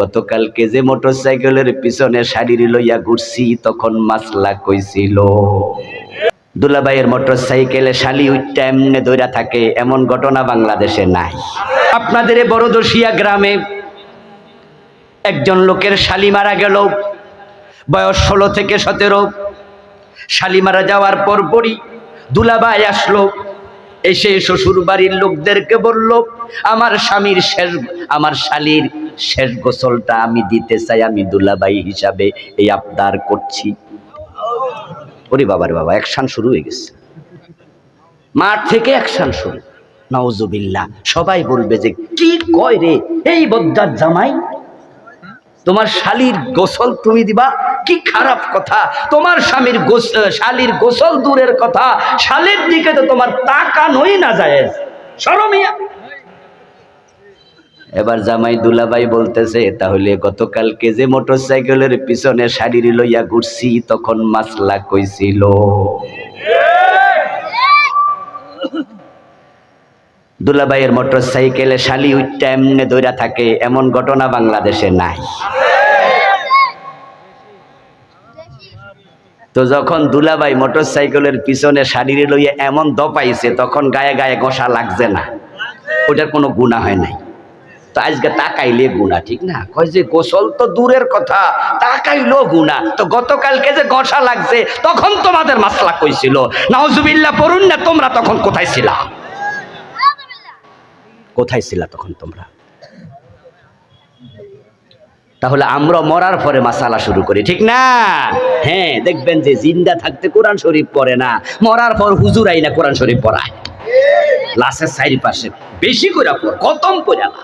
গতকালকে যে মোটর সাইকেলের পিছনে শাড়ি লইয়া ঘুরছি, তখন মাসলা কইছিল। দুলাভাইয়ের মোটর সাইকেলে শালি উঠটা এমনি দৈরা থাকে, এমন ঘটনা বাংলাদেশে নাই। আপনাদের বড়দশিয়া গ্রামে একজন লোকের শালি মারা গেল, বয়স ষোলো থেকে সতেরো। শালি মারা যাওয়ার পর পরই দুলাভাই আসলো, এসে শ্বশুর বাড়ির লোকদেরকে বলল, আমার স্বামীর শেষ, আমার শালির শেষ গোসলটা আমি দিতে চাই, আমি দুলাভাই হিসাবে এই আবদার করছি। ওরে বাবার বাবা অ্যাকশন শুরু হয়ে গেছে। মাঠ থেকে অ্যাকশন শুরু। নওজুবিল্লা সবাই বলবে যে কি কয় রে, এই বদ্দার জামাই? তোমার শালির গোসল তুমি দিবা? কি খারাপ কথা। তোমার স্বামীর শালির গোসল দূরের কথা। শালির দিকে তো তোমার তাকানোই না যায়। সরমিয়া এবার জামাই দুলাভাই বলতেছে, তাহলে গতকালকে যে মোটর সাইকেলের পিছনে শাড়ি লইয়া ঘুরছি, তখন মাসলা কইছিল দুলাভাইয়ের মোটর সাইকেলে শালি উঠটা এমনি দৈরা থাকে, এমন ঘটনা বাংলাদেশে নাই। তো যখন দুলাভাই মোটর সাইকেলের পিছনে শাড়ি লইয়া এমন দপাইছে তখন গায়ে গায়ে ঘষা লাগছে না। ওটার কোনো গুণা হয় নাই। তো আজকে তাকাইলে গুণা, ঠিক না? কয় যে গোসল তো দূরের কথা তাকাইলো গুণা। তো গতকালকে যে ঘষা লাগছে, তখন তোমাদের মাসলা কইছিল। নাউজুবিল্লাহ, পড়ুন না, তোমরা তখন কোথায় ছিলা? কোথায় ছিলা তখন তোমরা? তাহলে আমরা মরার পরে মাসালা শুরু করি, ঠিক না? হ্যাঁ দেখবেন যে জিন্দা থাকতে কোরআন শরীফ পড়ে না, মরার পর হুজুর আইনা কোরআন শরীফ পড়ায়। লাশের চারিপাশে বেশি করে পড় কতম করে না